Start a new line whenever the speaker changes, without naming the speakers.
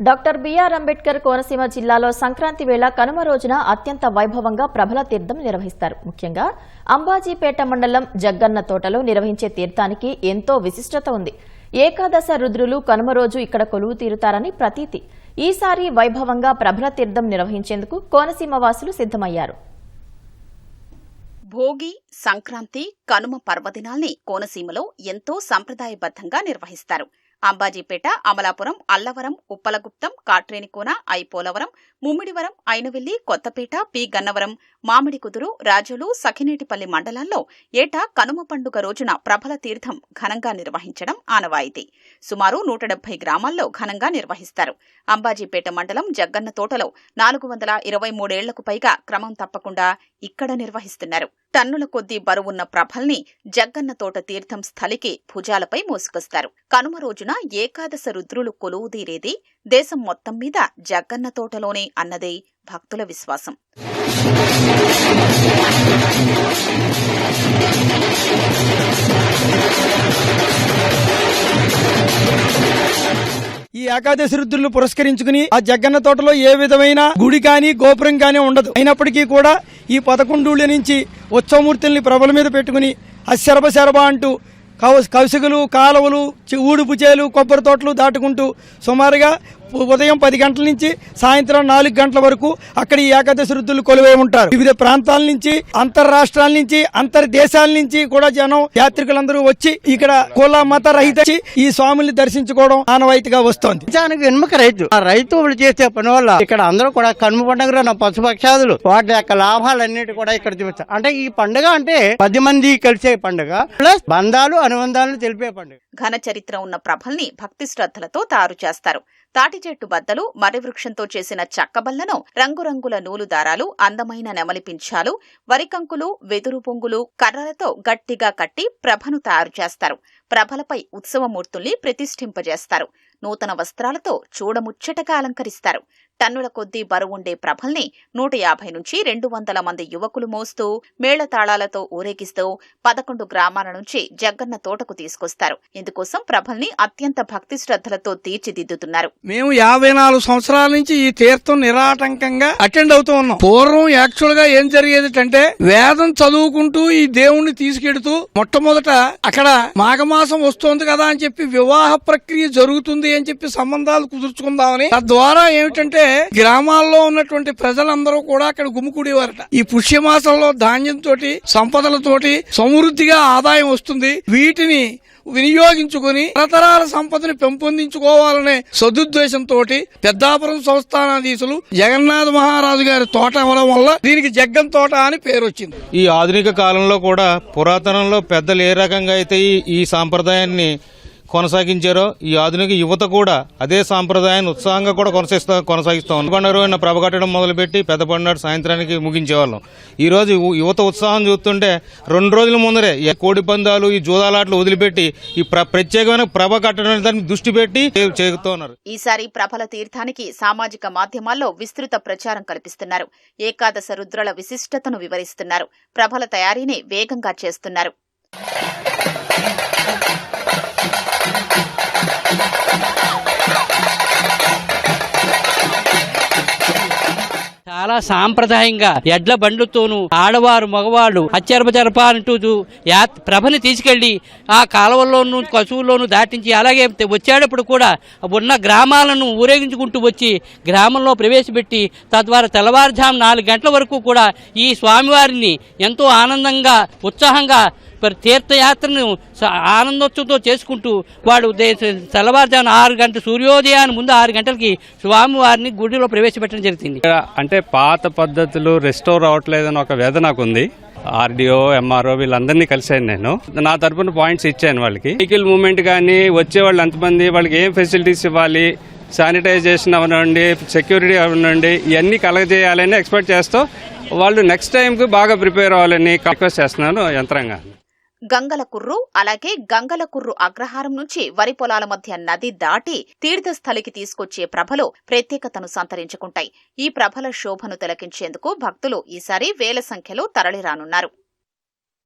Doctor BR Ambedkar Konaseema జిల్లాలో సంక్రాంతి వేళ కనుమ రోజున అత్యంత వైభవంగా ప్రభల తీర్థం నిర్వహిస్తారు. ముఖ్యంగా అంబాజీపేట మండలం జగ్గన్న తోటలో నిర్వహించే తీర్థానికి ఎంతో విశిష్టత ఉంది. ఏకాదశ రుద్రులు కనుమ రోజు ఇక్కడ కొలువు తీరుతారని ప్రతీతి. ఈసారి వైభవంగా ప్రభల తీర్థం నిర్వహించేందుకు కోనసీమ వాసులు సిద్దమయ్యారు
భోగి సంక్రాంతి కనుమ పర్వదినాల్ని కోనసీమలో ఎంతో సంప్రదాయబద్ధంగా నిర్వహిస్తారు. అంబాజీపేట అమలాపురం అల్లవరం ఉప్పలగుప్తం కాట్రేనికోన ఐపోలవరం ముమ్మిడివరం ఐనవెల్లి కొత్తపేట పి. గన్నవరం మామిడికుదురు రాజులు సఖినేటిపల్లి మండలాల్లో ఏటా కనుమ పండుగ రోజున ప్రభల తీర్థం ఘనంగా నిర్వహించడం ఆనవాయితీ. సుమారు నూట డెబ్బై గ్రామాల్లో ఘనంగా నిర్వహిస్తారు. అంబాజీపేట మండలం జగ్గన్న తోటలో నాలుగు వందల ఇరవై మూడేళ్ళకు పైగా క్రమం తప్పకుండా ఇక్కడ నిర్వహిస్తున్నారు. టన్నుల కొద్దీ బరువున్న ప్రభల్ని జగ్గన్నతోట తీర్థం స్థలికి భుజాలపై మోసుకొస్తారు. కనుమ రోజున ఏకాదశ రుద్రులు కొలువుదీరేది దేశం మొత్తం మీద జగ్గన్న తోటలోనే అన్నదే భక్తుల విశ్వాసం.
ఈ ఏకాదశి రుద్రులు పురస్కరించుకుని ఆ జగన్న తోటలో ఏ విధమైన గుడి కానీ గోపురం కానీ ఉండదు. అయినప్పటికీ కూడా ఈ పదకొండూళ్ళ నుంచి ఉత్సవమూర్తుల్ని ప్రభల మీద పెట్టుకుని అశరభ శరభ అంటూ కౌ కౌశికలు కాలువలు ఊడుపుచేలు కొబ్బరి తోటలు దాటుకుంటూ సుమారుగా ఉదయం పది గంటల నుంచి సాయంత్రం నాలుగు గంటల వరకు అక్కడ ఈ ఏకాదశి వృద్ధులు కొలువై ఉంటారు. వివిధ ప్రాంతాల నుంచి అంతర్ రాష్ట్రాల నుంచి అంతర్ దేశాల నుంచి కూడా జనం యాత్రికులందరూ వచ్చి ఇక్కడ కుల మత రహిత ఈ స్వాముల్ని దర్శించుకోవడం ఆనవాయితీగా వస్తోంది.
నిజానికి వెనుక రైతు ఆ రైతు చేసే పని వల్ల ఇక్కడ అందరూ కూడా కనుమ పండుగ నా పశుపక్షాదులు వాటి యొక్క లాభాలన్నిటి కూడా ఇక్కడ చూపిస్తారు అంటే ఈ పండుగ అంటే పది మంది కలిసే పండుగ ప్లస్ బంధాలు అనుబంధాలు తెలిపే పండుగ.
ఘన చరిత్ర ఉన్న ప్రభల్ని భక్తి శ్రద్ధలతో తయారు చేస్తారు. తాటి చెట్టు బద్దలు మర్రి వృక్షంతో చేసిన చక్కబల్లను రంగురంగుల నూలు దారాలు అందమైన నెమలి పింఛాలు వరికంకులు వెదురు పొంగులు కర్రలతో గట్టిగా కట్టి ప్రభను తయారు చేస్తారు. ప్రభలపై ఉత్సవమూర్తుల్ని ప్రతిష్ఠింపజేస్తారు. నూతన వస్త్రాలతో చూడముచ్చటగా అలంకరిస్తారు. టన్నుల కొద్దీ బరువుండే ప్రభల్ని నూట యాభై నుంచి రెండు వందల మంది యువకులు మోస్తూ మేళతాళాలతో ఊరేగిస్తూ పదకొండు గ్రామాల నుంచి జగ్గన్న తోటకు తీసుకొస్తారు. ఇందుకోసం ప్రభల్ని అత్యంత భక్తి శ్రద్ధలతో తీర్చిదిద్దుతున్నారు.
మేము యాభై నాలుగు సంవత్సరాల నుంచి ఈ తీర్థం నిరాటంకంగా అటెండ్ అవుతూ ఉన్నాం. పూర్వం యాక్చువల్గా ఏం జరిగేది అంటే వేదం చదువుకుంటూ ఈ దేవుణ్ణి తీసుకెడుతూ మొట్టమొదట అక్కడ మాఘమాసం వస్తోంది కదా అని చెప్పి వివాహ ప్రక్రియ జరుగుతుంది అని చెప్పి సంబంధాలు కుదుర్చుకుందామని తద్వారా ఏమిటంటే గ్రామాల్లో ఉన్నటువంటి ప్రజలందరూ కూడా అక్కడ గుమికూడేవారట. ఈ పుష్యమాసంలో ధాన్యంతో సంపదలతోటి సమృద్ధిగా ఆదాయం వస్తుంది. వీటిని వినియోగించుకుని తరతరాల సంపదను పెంపొందించుకోవాలనే సదుద్దేశంతో పెద్దాపురం సంస్థానాధీశులు జగన్నాథ మహారాజు గారి తోట అవ్వడం వల్ల దీనికి జగ్గం తోట అని పేరు వచ్చింది
ఈ ఆధునిక కాలంలో కూడా పురాతనంలో పెద్దలు ఏ రకంగా అయితే ఈ సాంప్రదాయాన్ని కొనసాగించారో ఈ ఆధునిక యువత కూడా అదే సాంప్రదాయాన్ని ఉత్సాహంగా కూడా కొనసాగిస్తా కొనసాగిస్తాం పండుగ రోజున ప్రభ కట్టడం మొదలుపెట్టి పెద్ద పండుగ సాయంత్రానికి ముగించేవాళ్ళం. ఈరోజు యువత ఉత్సాహం చూస్తుంటే రెండు రోజుల ముందరే ఈ కోడి పందాలు ఈ జూదాలాట్లు వదిలిపెట్టి ఈ ప్ర- ప్రత్యేకమైన ప్రభ కట్టడం దాన్ని దృష్టి పెట్టి చేస్తున్నారు ఉన్నారు.
ఈసారి ప్రభల తీర్థానికి సామాజిక మాధ్యమాల్లో విస్తృత ప్రచారం కల్పిస్తున్నారు. ఏకాదశ రుద్రల విశిష్టతను వివరిస్తున్నారు. ప్రభల తయారీని వేగంగా చేస్తున్నారు.
చాలా సాంప్రదాయంగా ఎడ్ల బండ్లతోనూ ఆడవారు మగవాళ్ళు అచ్చరపచరప అంటూ ప్రభని తీసుకెళ్ళి ఆ కాలువల్లోనూ కసువుల్లోనూ దాటించి అలాగే వచ్చేటప్పుడు కూడా ఉన్న గ్రామాలను ఊరేగించుకుంటూ వచ్చి గ్రామంలో ప్రవేశపెట్టి తద్వారా తెల్లవారుజాము నాలుగు గంటల వరకు కూడా ఈ స్వామివారిని ఎంతో ఆనందంగా ఉత్సాహంగా మరి తీర్థయాత్రను స- ఆనందోత్సవంతో చేసుకుంటూ వాడు దే- తెల్లవారుజామున ఆరు గంటల సూర్యోదయాన్ని ముందు ఆరు గంటలకి స్వామివారిని గుడిలో ప్రవేశపెట్టడం జరిగింది
అంటే పాత పద్ధతులు రెస్టోర్ అవ్వట్లేదని ఒక వేద నాకుంది ఆర్డీఓ ఎంఆర్ఓ వీళ్ళందరినీ కలిసాను నేను. నా తరపున పాయింట్స్ ఇచ్చాను వాళ్ళకి. వెహికల్ మూమెంట్ కానీ వచ్చే వాళ్ళు ఎంతమంది వాళ్ళకి ఏం ఫెసిలిటీస్ ఇవ్వాలి శానిటైజేషన్ అవనండి సెక్యూరిటీ అవనండి ఇవన్నీ కలగజేయాలని ఎక్స్పెక్ట్ చేస్తూ వాళ్ళు నెక్స్ట్ టైంకి బాగా ప్రిపేర్ అవ్వాలని రిక్వెస్ట్ చేస్తున్నాను యంత్రంగా
గంగలకుర్రు అలాగే గంగలకుర్రు అగ్రహారం నుంచి వరి పొలాల మధ్య నది దాటి తీర్థస్థలికి తీసుకొచ్చే ప్రభలు ప్రత్యేకతను సంతరించుకుంటాయి. ఈ ప్రభల శోభను తిలకించేందుకు భక్తులు ఈసారి వేల సంఖ్యలో తరలిరానున్నారు.